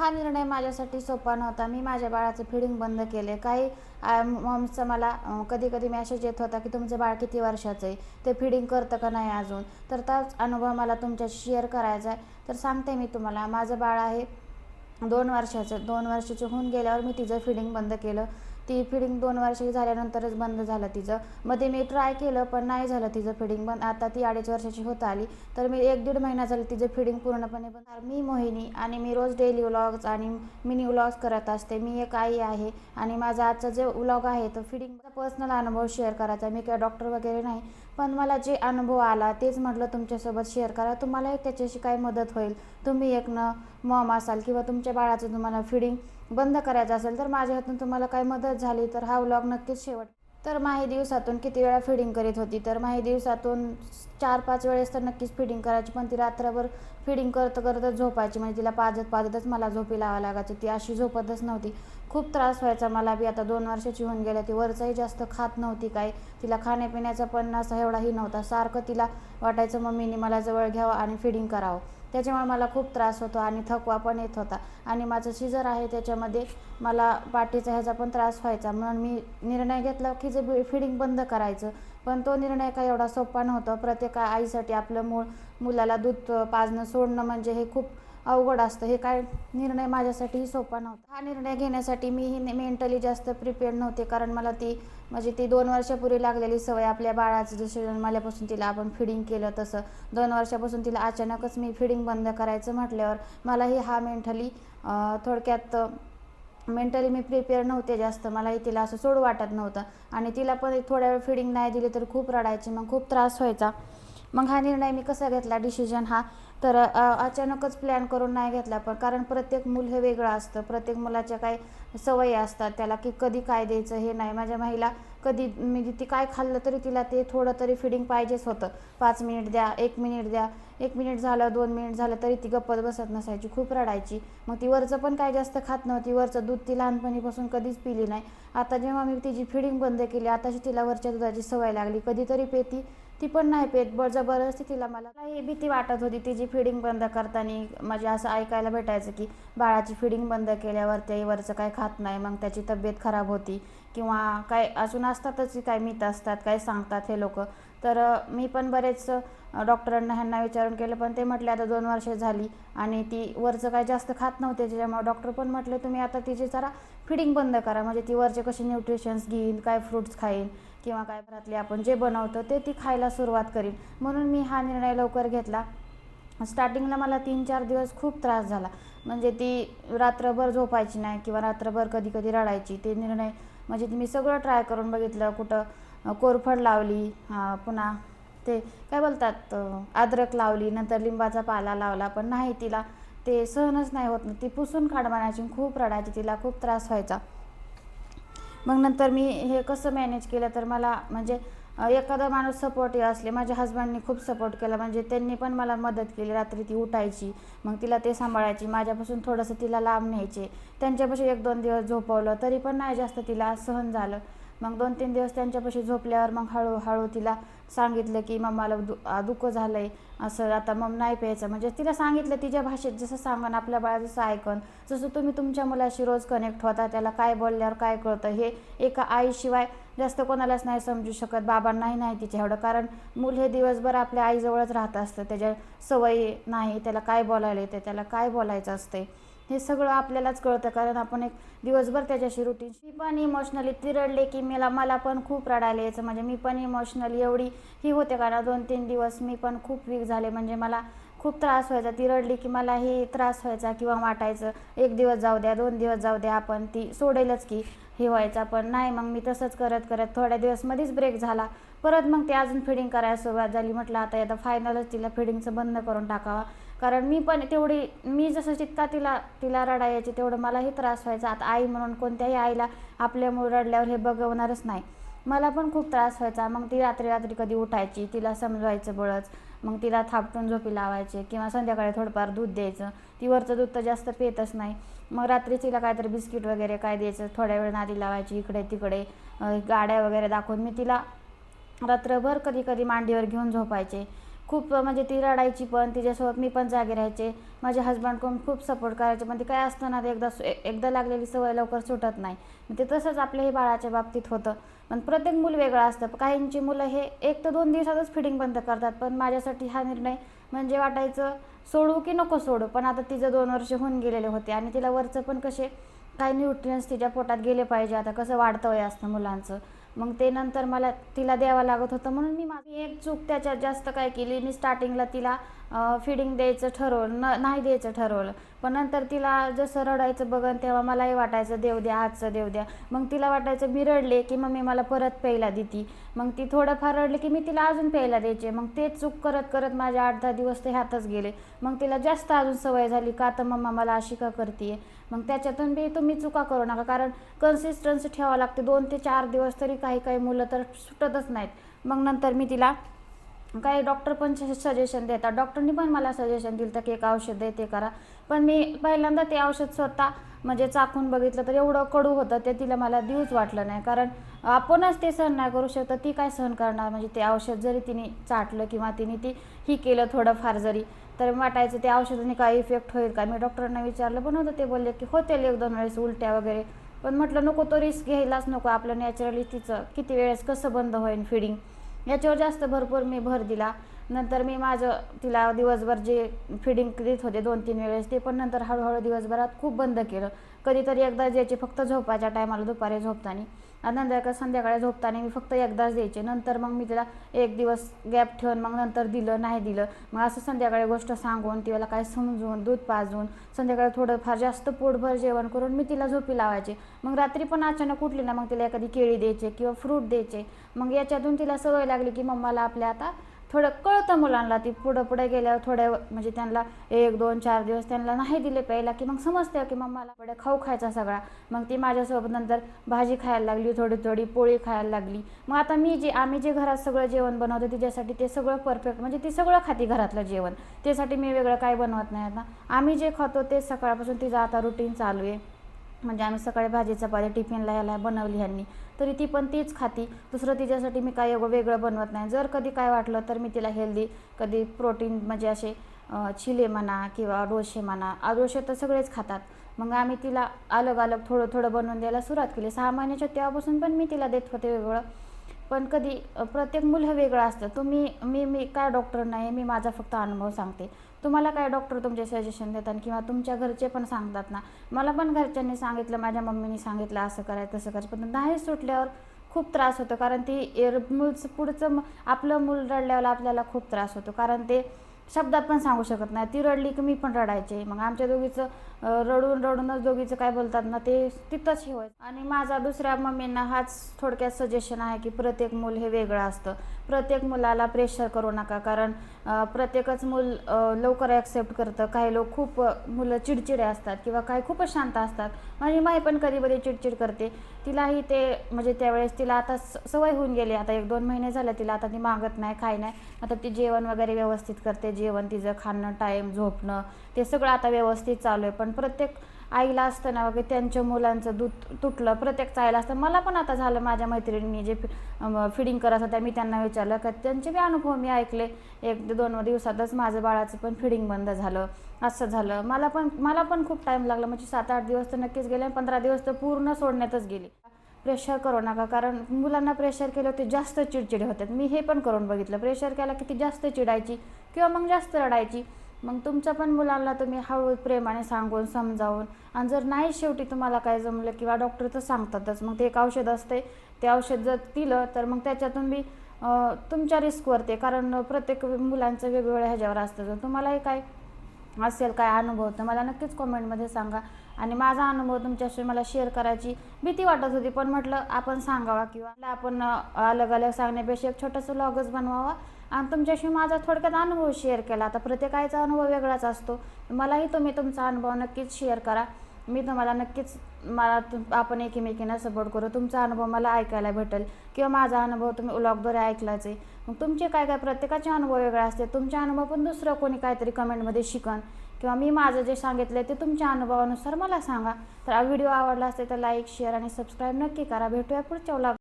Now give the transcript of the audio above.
हा निर्णय माझ्यासाठी सोपा नव्हता. मी माझ्या बाळाचं फिडिंग बंद केले काही मॉम्सचा मला कधी कधी मॅसेज येत होता की तुमचं बाळ किती वर्षाचं आहे? ते फिडिंग करतं का नाही अजून? तर त्याच अनुभव मला तुमच्याशी शेअर करायचा आहे. तर सांगते मी तुम्हाला. माझं बाळ आहे दोन वर्षाचं. दोन वर्षाचे होऊन गेल्यावर मी तिचं फिडिंग बंद केलं. ती फिडिंग दोन वर्षाची झाल्यानंतरच बंद झालं तिचं. मध्ये मी ट्राय केलं पण नाही झालं तिचं फिडिंग बंद आता ती अडीच वर्षाची होत आली. तर मी एक दीड महिना झालं तिचं फिडिंग पूर्णपणे बंद मी मोहिनी आणि मी रोज डेली व्लॉग्स आणि मिनी व्लॉग्स करत असते. मी एक आई आहे आणि माझा आजचा जे व्लॉग आहे तो फिडिंगचा पर्सनल अनुभव शेअर करायचा. मी काय डॉक्टर वगैरे नाही. पण मला जे अनुभव आला तेच म्हटलं तुमच्यासोबत शेअर करा. तुम्हालाही त्याच्याशी काय मदत होईल. तुम्ही एक न मॉम असाल किंवा तुमच्या बाळाचं तुम्हाला फिडिंग बंद करायचं असेल तर माझ्या हातून तुम्हाला काही मदत झाली तर हा व्लॉग नक्कीच शेवट. तर माही दिवसातून किती वेळा फिडिंग करीत होती? तर माही दिवसातून चार पाच वेळेस तर नक्कीच फिडिंग करायची पण ती रात्रभर फिडिंग करत करतच झोपायची. म्हणजे तिला पाजत पाजतच मला झोपी लावा लागायची. ती अशी झोपतच नव्हती. खूप त्रास व्हायचा मला बी. आता दोन वर्षाची होऊन गेल्या ती वरचंही जास्त खात नव्हती काय तिला खाण्यापिण्याचा पण असा एवढाही नव्हता. सारखं तिला वाटायचं मम्मीने मला जवळ घ्यावं आणि फिडिंग करावं. त्याच्यामुळे मला खूप त्रास होतो आणि थकवा पण येत होता. आणि माझं शिजर आहे त्याच्यामध्ये मला पाठीचा ह्याचा पण त्रास व्हायचा. म्हणून मी निर्णय घेतला की जे फिडिंग बंद करायचं. पण तो निर्णय काय एवढा सोपा नव्हता. प्रत्येक आईसाठी आपलं मूळ मुलाला दूध पाजणं सोडणं म्हणजे हे खूप अवघड असतं. हे काय निर्णय माझ्यासाठीही सोपा नव्हता. हा निर्णय घेण्यासाठी मीही मेंटली जास्त प्रिपेअर नव्हते. कारण मला ती म्हणजे ती दोन वर्षापूर्वी लागलेली सवय आपल्या बाळाचं जसं जन्माल्यापासून तिला आपण फिडिंग केलं तसं. दोन वर्षापासून तिला अचानकच मी फिडिंग बंद करायचं म्हटल्यावर मलाही हा मेंटली थोडक्यात मेंटली मी प्रिपेअर नव्हते जास्त. मलाही तिला असं सोड वाटत नव्हतं. आणि तिला पण एक थोड्या वेळ फिडिंग नाही दिली तर खूप रडायची. मग खूप त्रास व्हायचा. मग हा निर्णय मी कसा घेतला? डिसिजन हा. तर अचानकच प्लॅन करून नाही घेतला पण कारण प्रत्येक मूल हे वेगळं असतं. प्रत्येक मुलाच्या काही सवयी असतात. त्याला की कधी काय द्यायचं हे नाही. माझ्या महिला कधी मी ती काय खाल्लं तरी तिला ते थोडं तरी फिडिंग पाहिजेच होतं. पाच मिनिट द्या एक मिनिट द्या. एक मिनिट झालं दोन मिनिट झालं तरी ती गप्पत बसत नसायची. खूप रडायची. मग ती वरचं पण काय जास्त खात नव्हती. वरचं दूध ती लहानपणीपासून कधीच पिली नाही. आता जेव्हा मी तिची फिडिंग बंद केली आताची तिला वरच्या दुधाची सवय लागली. कधीतरी पेती ती पण नाही पेत. ब जबरदस्ती तिला मला. ही भीती वाटत होती तिची फिडिंग बंद करताना. म्हणजे असं ऐकायला भेटायचं की बाळाची फिडिंग बंद केल्यावर ते वरचं काय खात नाही. मग त्याची तब्येत खराब होती. किंवा काय अजून असतातच काय मित असतात काय सांगतात हे लोक. तर मी पण बरेच डॉक्टरांना ह्यांना विचारून केलं. पण ते म्हटले आता दोन वर्षे झाली आणि ती वरचं काय जास्त खात नव्हते. त्याच्यामुळे डॉक्टर पण म्हटले तुम्ही आता तिची जरा फिडिंग बंद करा. म्हणजे ती वरचे कसे न्यूट्रिशन्स घेईन काय फ्रूट्स खाईन किंवा काय घरातले आपण जे बनवतो ते ती खायला सुरुवात करीन. म्हणून मी हा निर्णय लवकर घेतला. स्टार्टिंगला मला तीन चार दिवस खूप त्रास झाला. म्हणजे ती रात्रभर झोपायची नाही किंवा रात्रभर कधी कधी रडायची. ते निर्णय म्हणजे मी सगळं ट्राय करून बघितलं. कुठं कोरफड लावली पुन्हा ते काय बोलतात अद्रक लावली नंतर लिंबाचा पाला लावला पण नाही तिला ते सहनच नाही होत. ती पुसून खाड बनायची खूप रडायची. तिला खूप त्रास व्हायचा. मग नंतर मी हे कसं मॅनेज केलं तर मला म्हणजे एखादा माणूस सपोर्टिव्ह असले माझ्या हसबंडनी खूप सपोर्ट केला म्हणजे त्यांनी पण मला मदत केली रात्री ती उठायची मग तिला ते सांभाळायची माझ्यापासून थोडंसं तिला लांब न्यायचे. त्यांच्यापाशी एक दोन दिवस झोपवलं तरी पण नाही जास्त तिला सहन झालं. मग दोन तीन दिवस त्यांच्यापाशी झोपल्यावर मग हळूहळू तिला सांगितलं की मम्माला दु दुःख झालं आहे असं आता मग नाही प्यायचं. म्हणजे तिला सांगितलं तिच्या भाषेत जसं सांगन आपल्या बाळा जसं ऐकन. जसं तुम्ही तुमच्या मुलाशी रोज कनेक्ट होता त्याला काय बोलल्यावर काय कळतं हे एका आईशिवाय जास्त कोणालाच नाही समजू शकत. बाबांनाही नाही तिच्या एवढं. कारण मूल हे दिवसभर आपल्या आईजवळच राहत असतं. त्याच्या सवयी नाही. त्याला काय बोलायला येते त्याला काय बोलायचं असते हे सगळं आपल्यालाच कळतं कारण आपण एक दिवसभर त्याच्याशी रुटीन मी पण इमोशनली तिरडले की मला मला पण खूप रडायला यायचं. म्हणजे मी पण इमोशनली एवढी ही होते कारण दोन तीन दिवस मी पण खूप वीक झाले. म्हणजे मला खूप त्रास व्हायचा. ती रडली की मलाही त्रास व्हायचा किंवा वाटायचं एक दिवस जाऊ द्या दोन दिवस जाऊ द्या आपण ती सोडेलच की हे व्हायचा. पण नाही मग मी तसंच करत करत थोड्या दिवसमध्येच ब्रेक झाला. परत मग ते अजून फिडिंग करायला सुरुवात झाली. म्हटलं आता आता फायनलच तिला फिडिंगचं बंद करून टाकावा. कारण मी पण तेवढी मी जसं जितका तिला तिला रडायची तेवढं मलाही त्रास व्हायचा. आता आई म्हणून कोणत्याही आईला आपल्यामुळे रडल्यावर हे बघवणारच नाही. मला पण खूप त्रास व्हायचा. मग ती रात्री रात्री कधी उठायची तिला समजवायचं बळच. मग तिला थापटून झोपी लावायचे किंवा संध्याकाळी थोडंफार दूध द्यायचं. ती वरचं दूध तर जास्त पितच नाही. मग रात्री तिला काहीतरी बिस्किट वगैरे काय द्यायचं थोड्या वेळ नादी लावायची इकडे तिकडे. गाड्या वगैरे दाखवून मी तिला रात्रभर कधी कधी मांडीवर घेऊन झोपायचे. खूप म्हणजे ती रडायची पण तिच्यासोबत मी पण जागे राहायचे. माझे हजबंडकडून खूप सपोर्ट करायचे पण ते काय असतं ना एकदा सु- एकदा लागलेली सवय लवकर सुटत नाही. ते तसंच आपल्या हे बाळाच्या बाबतीत होतं. पण प्रत्येक मूल वेगळं असतं. काहींची मुलं हे एक तर दोन दिवसातच फिटिंग बंद करतात. पण माझ्यासाठी हा निर्णय म्हणजे वाटायचं सोडू की नको सोडू? पण आता तिचं दोन वर्ष होऊन गेलेले होते आणि तिला वरचं पण कसे काही न्यूट्रियन्स तिच्या पोटात गेले पाहिजे. आता कसं वाढतं वय असतं मुलांचं. मग ते नंतर मला तिला द्यावं लागत होतं म्हणून मी माझी एक चूक त्याच्यात जास्त काय केली? मी स्टार्टिंगला तिला फिडिंग द्यायचं ठरवलं न नाही द्यायचं ठरवलं. पण नंतर तिला जसं रडायचं बघन तेव्हा मलाही वाटायचं देऊ द्या आजचं देऊ द्या. मग तिला वाटायचं मी रडले की मम्मी मला परत प्यायला देती. मग ती थोडंफार रडली की मी तिला अजून प्यायला द्यायचे. मग ते चूक करत करत माझे आठ दहा दिवस ते ह्यातच गेले. मग तिला जास्त अजून सवय झाली का तर मम्मा मला अशी का करते मग त्याच्यातून बी तुम्ही चुका करू नका कारण कन्सिस्टन्सी ठेवावं लागते. दोन ते चार दिवस तरी काही काही मुलं तर सुटतच नाहीत. मग नंतर मी तिला काही डॉक्टर पण सजेशन देतात. डॉक्टरनी पण मला सजेशन दिलं तर की एक औषध आहे ते करा. पण मी पहिल्यांदा ते औषध स्वतः म्हणजे चाखून बघितलं तर एवढं कडू होतं ते तिला मला देऊच वाटलं नाही. कारण आपणच ते सहन नाही करू शकत ती काय सहन करणार? म्हणजे ते औषध जरी तिने चाटलं किंवा तिने ती ही केलं थोडंफार जरी तर वाटायचं ते औषधाने काय इफेक्ट होईल का? मी डॉक्टरांना विचारलं पण होतं ते बोलले की होतील एक दोन वेळेस उलट्या वगैरे. पण म्हटलं नको तो रिस्क घ्यायलाच नको. आपलं नॅचरली तिचं किती वेळेस कसं बंद होईल फिडिंग याच्यावर जास्त भरपूर मी भर दिला. नंतर मी माझं तिला दिवसभर जे फिडिंग देत होते दोन तीन वेळेस ते पण नंतर हळूहळू दिवसभरात खूप बंद केलं. कधीतरी एकदा ज्याची फक्त झोपाच्या टायमाला दुपारी झोपताना. नंतर का संध्याकाळी झोपताना मी फक्त एकदाच द्यायचे. नंतर मग मी तिला एक दिवस गॅप ठेवून मग नंतर दिलं नाही दिलं. मग असं संध्याकाळी गोष्ट सांगून तिला काय समजून दूध पाजून संध्याकाळी थोडंफार जास्त पोटभर जेवण करून मी तिला झोपी लावायचे. मग रात्री पण अचानक उठली ना मग तिला एखादी केळी द्यायचे किंवा फ्रूट द्यायचे. मग याच्यातून तिला सवय लागली की मम्माला आपल्या आता थोडं कळतं मुलांना ती पुढं पुढे गेल्यावर थोड्या म्हणजे त्यांना एक दोन चार दिवस त्यांना नाही दिले प्यायला की मग समजतं की मम्माला पुढे खाऊ खायचा सगळा. मग ती माझ्यासोबत नंतर भाजी खायला लागली थोडी थोडी पोळी खायला लागली. मग आता मी जे आम्ही जे घरात सगळं जेवण बनवतो तिच्यासाठी ते सगळं परफेक्ट म्हणजे ती सगळं खाती घरातलं जेवण. त्यासाठी मी वेगळं काय बनवत नाही आता. आम्ही जे खातो ते सकाळपासून तिचं आता रुटीन चालू आहे. म्हणजे आम्ही सकाळी भाजी चपाती टिफिनला ह्याला बनवली ह्यांनी. तरी ती पण तीच खाती. दुसरं तिच्यासाठी मी काय वेगळं बनवत नाही. जर कधी काय वाटलं तर मी तिला हेल्दी कधी प्रोटीन म्हणजे असे चिले म्हणा किंवा डोसे म्हणा आ, डोसे तर सगळेच खातात. मग आम्ही तिला अलग अलग थोडं थोडं बनवून द्यायला सुरुवात केली. सहा महिन्याच्या तेव्हापासून पण मी तिला देत होते वेगळं. पण कधी प्रत्येक मूल हे वेगळं असतं. तुम्ही मी मी काय डॉक्टर नाही मी माझा फक्त अनुभव सांगते. तुम्हाला काय डॉक्टर तुमचे सजेशन देतात किंवा तुमच्या घरचे पण सांगतात ना? मला पण घरच्यांनी सांगितलं माझ्या मम्मीने सांगितलं असं करायचं तसं करायचं पण नाही सुटल्यावर खूप त्रास होतो. कारण ती एर मूलचं पुढचं आपलं मूल रडल्यावर आपल्याला खूप त्रास होतो. कारण ते शब्दात पण सांगू शकत नाही. ती रडली की मी पण रडायचे. मग आमच्या दोघीचं रडून रडूनच दोघीचं काय बोलतात ना ते तिथंच हे आणि माझा दुसऱ्या मम्मींना हाच थोडक्यात सजेशन आहे की प्रत्येक मूल हे वेगळं असतं. प्रत्येक मुलाला प्रेशर करू नका. कारण प्रत्येकच मूल लवकर ॲक्सेप्ट करतं. काही लोक खूप मुलं चिडचिडे असतात किंवा काही खूपच शांत असतात. माझी माई पण कधी कधी चिडचिड करते. तिलाही ते म्हणजे त्यावेळेस तिला आता स- सवय होऊन गेली. आता एक दोन महिने झाले तिला आता ती मागत नाही काय नाही. आता ती जेवण वगैरे व्यवस्थित करते. जेवण तिचं खाणं टाईम झोपणं ते सगळं आता व्यवस्थित चालू आहे. पण प्रत्येक आईला असतं ना त्यांच्या मुलांचं दूध तुटलं प्रत्येकचं आईला असतं. मला पण आता झालं माझ्या मैत्रिणींनी जे फिडिंग करत होत्या मी त्यांना विचारलं का त्यांचे बी अनुभव मी ऐकले. एक ते दोन दिवसातच माझं बाळाचं पण फिडिंग बंद झालं असं झालं. मला पण मला पण खूप टाईम लागला. म्हणजे सात आठ दिवस तर नक्कीच गेले आणि पंधरा दिवस तर पूर्ण सोडण्यातच गेले. प्रेशर करू नका कारण मुलांना प्रेशर केलं ते जास्त चिडचिडे होतात. मी हे पण करून बघितलं. प्रेशर केला की ती जास्त चिडायची किंवा मग जास्त रडायची. मग तुमच्या पण मुलांना तुम्ही हळू प्रेमाने सांगून समजावून आणि जर नाही शेवटी तुम्हाला काय जमलं किंवा डॉक्टर तर सांगतातच. मग ते एक औषध असते. ते औषध जर दिलं तर मग त्याच्यातून बी तुमच्या रिस्कवरती कारण प्रत्येक मुलांचं वेगवेगळ्या ह्याच्यावर असतं. जर तुम्हालाही काय असेल काय अनुभव तर मला नक्कीच कॉमेंटमध्ये सांगा. आणि माझा अनुभव तुमच्याशी मला शेअर करायची भीती वाटत होती. पण म्हटलं आपण सांगावा किंवा आपण अलग अलग सांगण्यापेक्षा एक छोटंसं लॉगच बनवावा. आणि तुमच्याशी माझा थोडक्यात अनुभव शेअर केला. आता प्रत्येकाचा अनुभव वेगळाच असतो. मलाही तुम्ही तुमचा अनुभव नक्कीच शेअर करा. मी तुम्हाला नक्कीच मला आपण एकमेकींना सपोर्ट करू. तुमचा अनुभव मला ऐकायला भेटेल. किंवा माझा अनुभव तुम्ही व्लॉगद्वारे ऐकलाच आहे. मग तुमचे काय काय प्रत्येकाचे अनुभव वेगळे असते तुमचे अनुभव पण दुसरं कोणी काहीतरी कमेंटमध्ये शिकन. किंवा मी माझं जे सांगितलं ते तुमच्या अनुभवानुसार मला सांगा. तर हा व्हिडिओ आवडला असेल तर लाईक शेअर आणि सबस्क्राईब नक्की करा. भेटूया पुढच्या व्लॉग